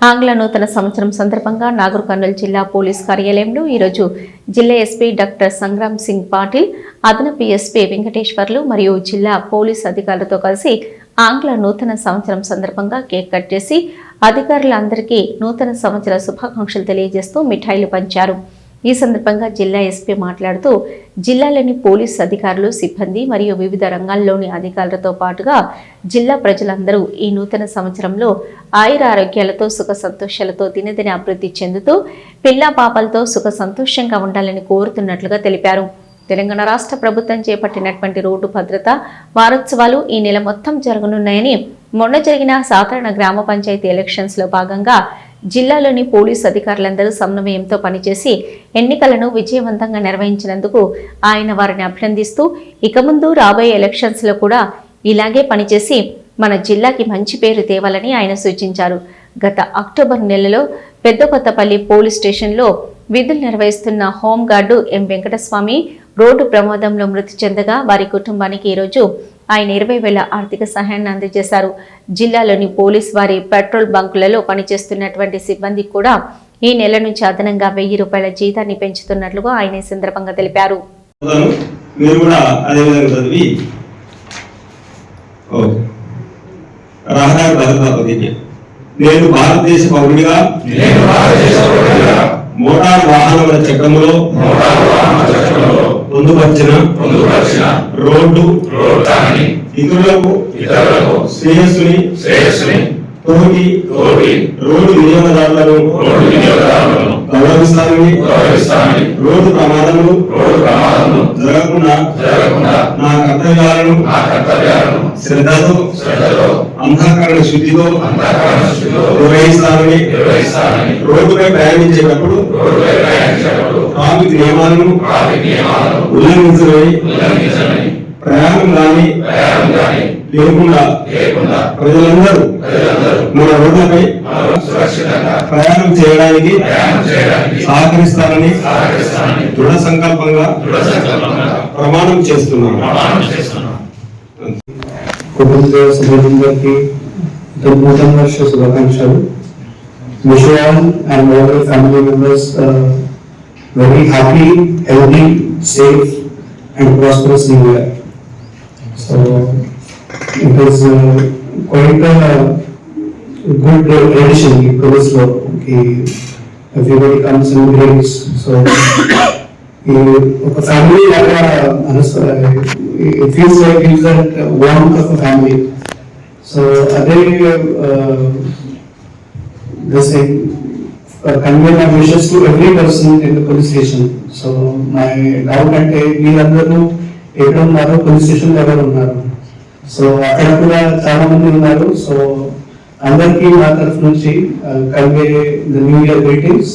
ఆంగ్ల నూతన సంవత్సరం సందర్భంగా నాగర్ కర్నూలు జిల్లా పోలీస్ కార్యాలయంలో ఈరోజు జిల్లా ఎస్పీ డాక్టర్ సంగ్రామ్ సింగ్ పాటిల్ అదనపు ఎస్పీ వెంకటేశ్వర్లు మరియు జిల్లా పోలీస్ అధికారులతో కలిసి ఆంగ్ల నూతన సంవత్సరం సందర్భంగా కేక్ కట్ చేసి అధికారులందరికీ నూతన సంవత్సర శుభాకాంక్షలు తెలియజేస్తూ మిఠాయిలు పంచారు. ఈ సందర్భంగా జిల్లా ఎస్పీ మాట్లాడుతూ జిల్లాలోని పోలీస్ అధికారులు సిబ్బంది మరియు వివిధ రంగాల్లోని అధికారులతో పాటుగా జిల్లా ప్రజలందరూ ఈ నూతన సంవత్సరంలో ఆయుర ఆరోగ్యాలతో సుఖ సంతోషాలతో దినదిన అభివృద్ధి చెందుతూ పిల్లా పాపలతో సుఖ సంతోషంగా ఉండాలని కోరుతున్నట్లుగా తెలిపారు. తెలంగాణ రాష్ట్ర ప్రభుత్వం చేపట్టినటువంటి రోడ్డు భద్రత వారోత్సవాలు ఈ నెల మొత్తం జరగనున్నాయని మొన్న జరిగిన సాధారణ గ్రామ పంచాయతీ ఎలక్షన్స్లో భాగంగా జిల్లాలోని పోలీసు అధికారులందరూ సమన్వయంతో పనిచేసి ఎన్నికలను విజయవంతంగా నిర్వహించినందుకు ఆయన వారిని అభినందిస్తూ ఇక ముందు రాబోయే ఎలక్షన్స్లో కూడా ఇలాగే పనిచేసి మన జిల్లాకి మంచి పేరు తేవాలని ఆయన సూచించారు. గత అక్టోబర్ నెలలో పెద్ద కొత్తపల్లి పోలీస్ స్టేషన్లో విధులు నిర్వహిస్తున్న హోంగార్డు ఎం. వెంకటస్వామి రోడ్డు ప్రమాదంలో మృతి చెందగా వారి కుటుంబానికి ఈరోజు ఆయన ఇరవై వేల ఆర్థిక సహాయాన్ని అందజేశారు జిల్లాలోని పోలీస్ వారి పెట్రోల్ బంకులలో పనిచేస్తున్నటువంటి సిబ్బందికి కూడా ఈ నెల నుంచి అదనంగా వెయ్యి రూపాయల జీతాన్ని పెంచుతున్నట్లుగా ఆయన ఈ సందర్భంగా తెలిపారు చదువుతాను. మీరు కూడా అదే విధంగా చదివి ఓ. రహదారి భద్రతా ప్రతిజ్ఞ నేను భారతదేశ పౌరుడిగా నేను భారతదేశ పౌరుడిగా మోటారు వాహనముల చట్టంలో పొందుపరిచిన పొందుపరిచిన రోడ్డు రోడ్డాన్ని ఇతరులకు ఇతరులకు శ్రేయస్సుని శ్రేయస్సుని తోటి తోటి రోడ్డు వినియోగదారులను రోడ్డు వినియోగదారులను గౌరవిస్తానని గౌరవిస్తానని రోడ్డు ప్రమాదములు రోడ్డు ప్రమాదములు జరగకుండా జరగకుండా నా కర్తవ్యాలను నా కర్తవ్యాలను శ్రద్ధతో శ్రద్ధతో అంతఃకరణ స్థితిలో నిర్వహిస్తానని నిర్వహిస్తానని రోడ్డుపై ప్రయాణించేటప్పుడు ట్రాఫిక్ నియమాలను ఉల్లంఘించని ప్రయాణం కానీ లేకుండా ప్రజలందరూ మన రోడ్లపై ప్రయాణం చేయడానికి సహకరిస్తానని దృఢ సంకల్పంగా ప్రమాణం చేస్తున్నాను కుటుంబ సభ్యులందరికీ నూతన వర్ష శుభాకాంక్షలు wish all and all your family members very happy healthy safe and prosperous new year so it is quite good tradition ఈ పోలీస్ లో కి everybody comes and greets so ఈ ఒక ఫ్యామిలీ లాగా it feels like it's that warm of family so అదే this convey my wishes to every person in the police station so my doubt అంటే మీరందరూ ఎక్కడ ఉన్నారు పోలీస్ స్టేషన్ ఎవరు ఉన్నారు. సో అక్కడ కూడా చాలా మంది ఉన్నారు. సో అందరికీ మా తరఫు నుంచి convey the new year greetings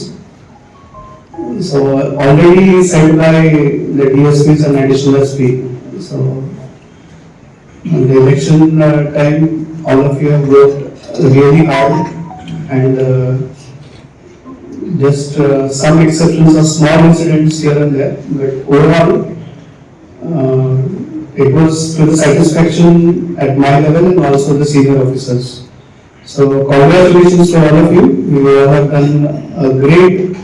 So already sent by the DSPs and additional SP. So on the election uh, time, all of you have worked really hard and uh, just uh, some exceptions of small incidents here and there, but overall, uh, it was to the satisfaction at my level and also the senior officers. So congratulations to all of you. You all have done a great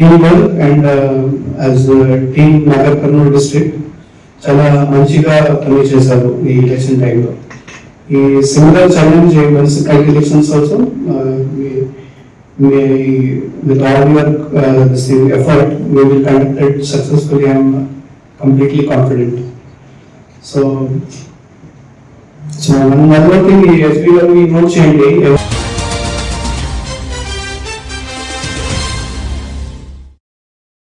teamwork and uh, as the team Nagar Karnool district చాలా మంచిగా పనిచేశారు ఈ election టైంలో ఈ similar challenge municipal elections also with all your uh, this thing, effort, we will conduct it successfully. I am completely confident. So, so one more thing, ఈ SP గారు note